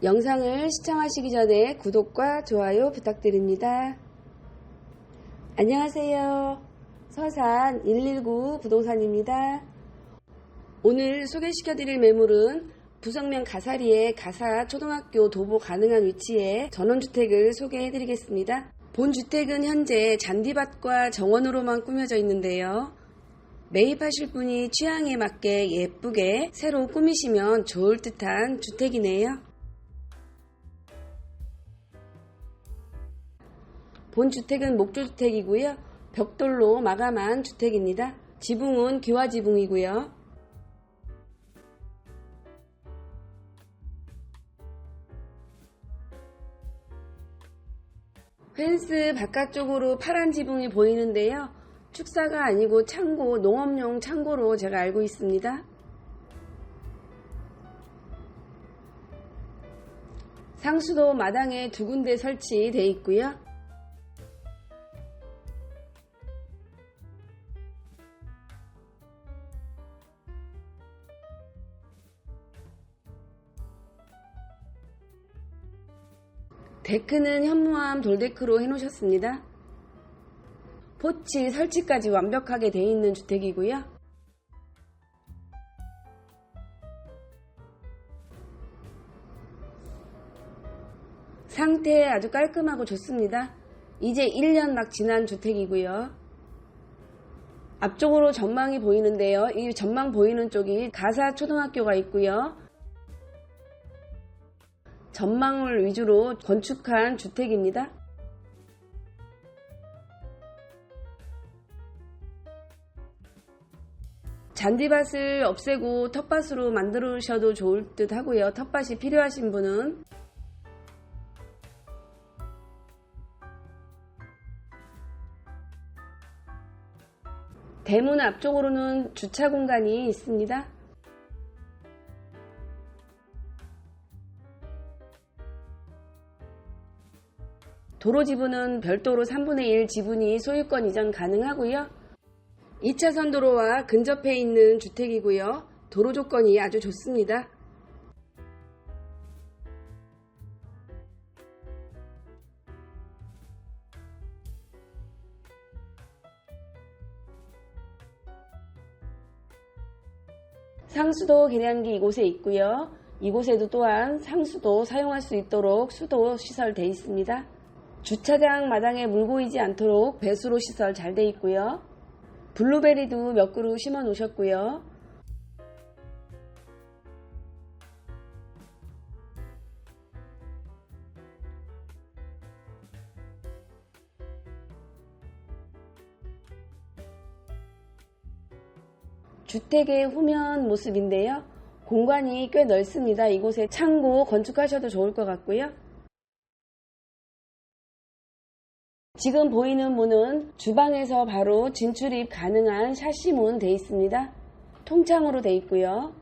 영상을 시청하시기 전에 구독과 좋아요 부탁드립니다. 안녕하세요. 서산 119 부동산입니다. 오늘 소개시켜드릴 매물은 부성면 가사리의 가사 초등학교 도보 가능한 위치에 전원주택을 소개해드리겠습니다. 본 주택은 현재 잔디밭과 정원으로만 꾸며져 있는데요. 매입하실 분이 취향에 맞게 예쁘게 새로 꾸미시면 좋을 듯한 주택이네요. 본 주택은 목조주택이고요. 벽돌로 마감한 주택입니다. 지붕은 기와 지붕이고요. 펜스 바깥쪽으로 파란 지붕이 보이는데요. 축사가 아니고 창고, 농업용 창고로 제가 알고 있습니다. 상수도 마당에 두 군데 설치되어 있고요. 데크는 현무암 돌데크로 해놓으셨습니다. 포치 설치까지 완벽하게 되어 있는 주택이고요. 상태 아주 깔끔하고 좋습니다. 이제 1년 막 지난 주택이고요. 앞쪽으로 전망이 보이는데요. 이 전망 보이는 쪽이 가사 초등학교가 있고요. 전망을 위주로 건축한 주택입니다. 잔디밭을 없애고 텃밭으로 만드셔도 좋을 듯 하고요. 텃밭이 필요하신 분은 대문 앞쪽으로는 주차 공간이 있습니다. 도로 지분은 별도로 3분의 1 지분이 소유권 이전 가능하고요. 2차선 도로와 근접해 있는 주택이고요. 도로 조건이 아주 좋습니다. 상수도 계량기 이곳에 있고요. 이곳에도 또한 상수도 사용할 수 있도록 수도 시설 되어 있습니다. 주차장 마당에 물 고이지 않도록 배수로 시설 잘 되어 있고요. 블루베리도 몇 그루 심어 놓으셨고요. 주택의 후면 모습인데요. 공간이 꽤 넓습니다. 이곳에 창고 건축하셔도 좋을 것 같고요. 지금 보이는 문은 주방에서 바로 진출입 가능한 샤시문 되어 있습니다. 통창으로 되어 있고요.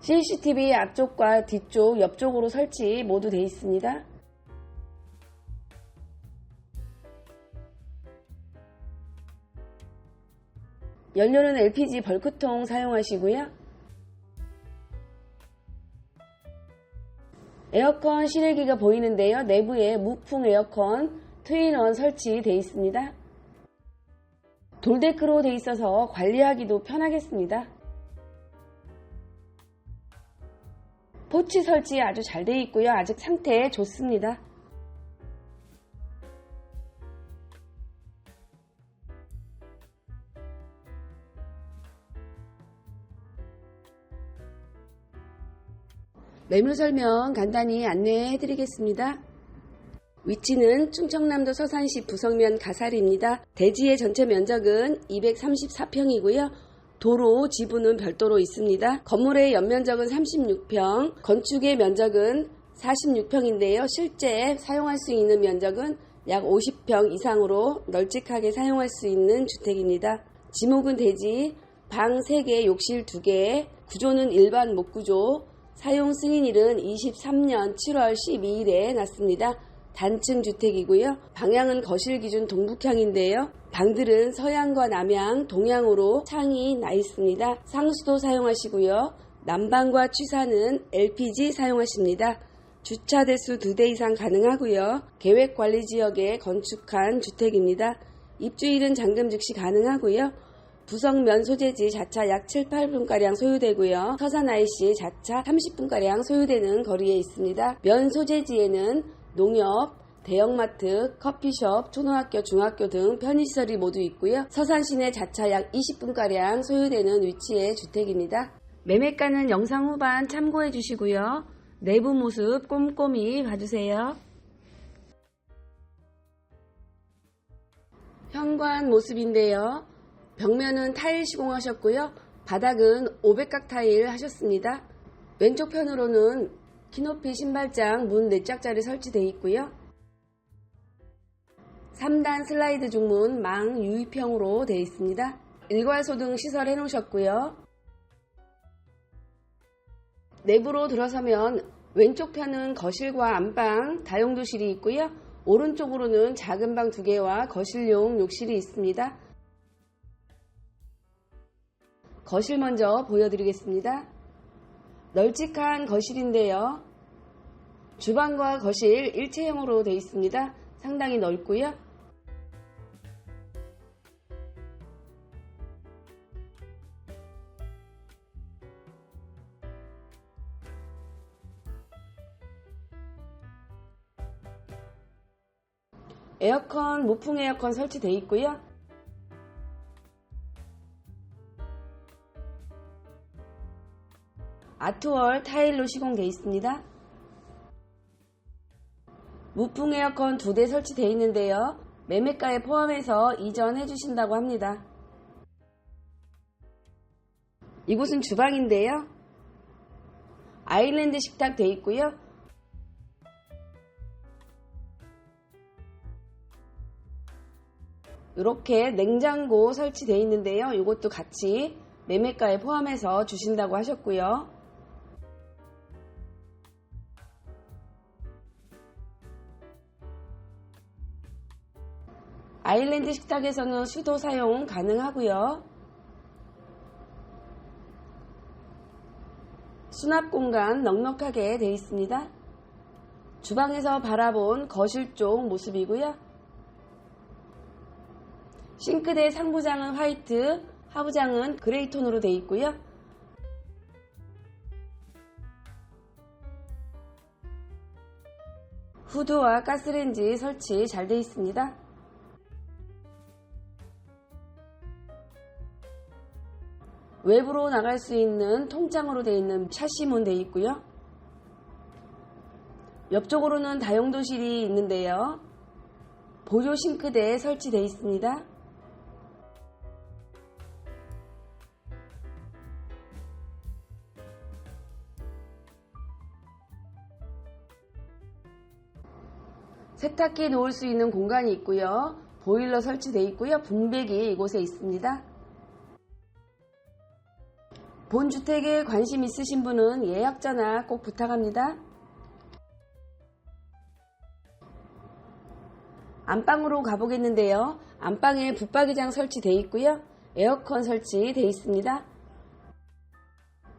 CCTV 앞쪽과 뒤쪽, 옆쪽으로 설치 모두 되어 있습니다. 연료는 LPG 벌크통 사용하시고요. 에어컨 실외기가 보이는데요. 내부에 무풍 에어컨 트윈원 설치되어 있습니다. 돌데크로 되어 있어서 관리하기도 편하겠습니다. 포치 설치 아주 잘 되어 있고요. 아직 상태 좋습니다. 매물 설명 간단히 안내해 드리겠습니다. 위치는 충청남도 서산시 부성면 가사리입니다. 대지의 전체 면적은 234평이고요. 도로 지분은 별도로 있습니다. 건물의 연면적은 36평, 건축의 면적은 46평인데요. 실제 사용할 수 있는 면적은 약 50평 이상으로 널찍하게 사용할 수 있는 주택입니다. 지목은 대지, 방 3개, 욕실 2개, 구조는 일반 목구조, 사용 승인일은 23년 7월 12일에 났습니다. 단층 주택이고요. 방향은 거실 기준 동북향인데요. 방들은 서양과 남양, 동양으로 창이 나 있습니다. 상수도 사용하시고요. 난방과 취사는 LPG 사용하십니다. 주차 대수 2대 이상 가능하고요. 계획 관리 지역에 건축한 주택입니다. 입주일은 잔금 즉시 가능하고요. 부석면 소재지 자차 약 7, 8분가량 소요되고요. 서산 IC 자차 30분가량 소요되는 거리에 있습니다. 면 소재지에는 농협, 대형마트, 커피숍, 초등학교, 중학교 등 편의시설이 모두 있고요. 서산 시내 자차 약 20분가량 소요되는 위치의 주택입니다. 매매가는 영상 후반 참고해 주시고요. 내부 모습 꼼꼼히 봐주세요. 현관 모습인데요. 벽면은 타일 시공하셨고요. 바닥은 500각 타일 하셨습니다. 왼쪽 편으로는 키높이 신발장 문 4짝짜리 설치되어 있고요. 3단 슬라이드 중문 망 유입형으로 되어 있습니다. 일괄소등 시설 해놓으셨고요. 내부로 들어서면 왼쪽 편은 거실과 안방, 다용도실이 있고요. 오른쪽으로는 작은 방두 개와 거실용 욕실이 있습니다. 거실 먼저 보여드리겠습니다. 널찍한 거실인데요. 주방과 거실 일체형으로 되어 있습니다. 상당히 넓고요. 에어컨, 무풍 에어컨 설치되어 있고요. 아트월 타일로 시공되어 있습니다. 무풍 에어컨 두 대 설치되어 있는데요. 매매가에 포함해서 이전해 주신다고 합니다. 이곳은 주방인데요. 아일랜드 식탁 되어 있고요. 이렇게 냉장고 설치되어 있는데요. 이것도 같이 매매가에 포함해서 주신다고 하셨고요. 아일랜드 식탁에서는 수도 사용 가능하고요. 수납 공간 넉넉하게 되어 있습니다. 주방에서 바라본 거실 쪽 모습이고요. 싱크대 상부장은 화이트, 하부장은 그레이 톤으로 되어 있고요. 후드와 가스레인지 설치 잘 되어 있습니다. 외부로 나갈 수 있는 통장으로 되어 있는 샤시문 되어 있고요. 옆쪽으로는 다용도실이 있는데요. 보조 싱크대에 설치되어 있습니다. 세탁기 놓을 수 있는 공간이 있고요. 보일러 설치되어 있고요. 분배기 이곳에 있습니다. 본 주택에 관심 있으신 분은 예약 전화 꼭 부탁합니다. 안방으로 가보겠는데요. 안방에 붙박이장 설치되어 있고요. 에어컨 설치되어 있습니다.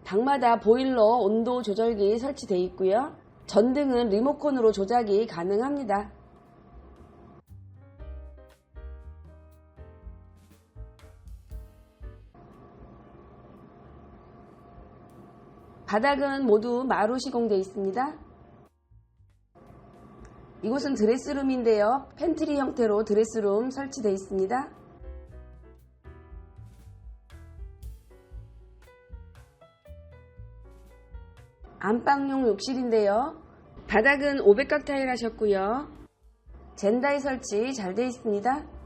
방마다 보일러 온도 조절기 설치되어 있고요. 전등은 리모컨으로 조작이 가능합니다. 바닥은 모두 마루 시공되어 있습니다. 이곳은 드레스룸인데요. 팬트리 형태로 드레스룸 설치되어 있습니다. 안방용 욕실인데요. 바닥은 500각 타일 하셨고요. 젠다이 설치 잘 되어 있습니다.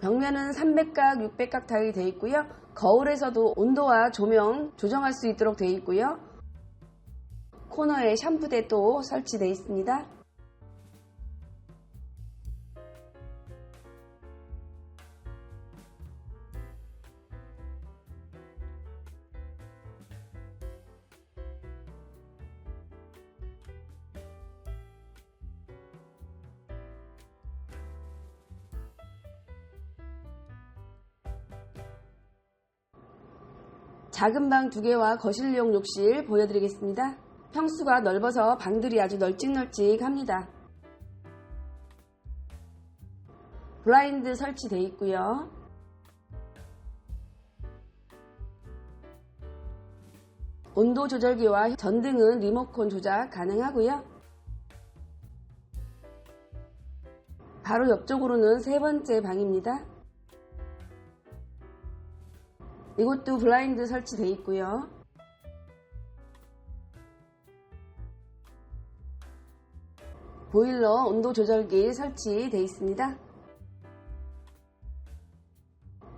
벽면은 300각, 600각 타일이 되어 있고요. 거울에서도 온도와 조명 조정할 수 있도록 되어 있고요. 코너에 샴푸대 도 설치되어 있습니다. 작은 방두 개와 거실용 욕실 보여드리겠습니다. 평수가 넓어서 방들이 아주 널찍널찍합니다. 블라인드 설치되어 있고요. 온도 조절기와 전등은 리모컨 조작 가능하고요. 바로 옆쪽으로는 세 번째 방입니다. 이곳도 블라인드 설치되어 있고요. 보일러 온도 조절기 설치되어 있습니다.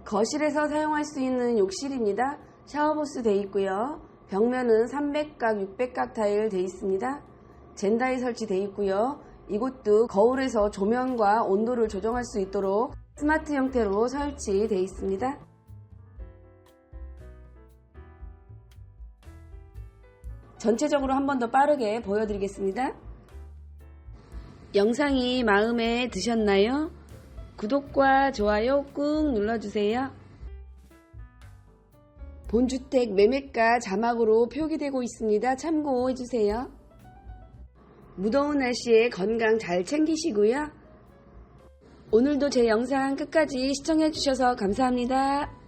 거실에서 사용할 수 있는 욕실입니다. 샤워부스 되어 있고요. 벽면은 300각, 600각 타일 되어 있습니다. 젠다이 설치되어 있고요. 이곳도 거울에서 조명과 온도를 조정할 수 있도록 스마트 형태로 설치되어 있습니다. 전체적으로 한 번 더 빠르게 보여드리겠습니다. 영상이 마음에 드셨나요? 구독과 좋아요 꾹 눌러주세요. 본주택 매매가 자막으로 표기되고 있습니다. 참고해주세요. 무더운 날씨에 건강 잘 챙기시고요. 오늘도 제 영상 끝까지 시청해주셔서 감사합니다.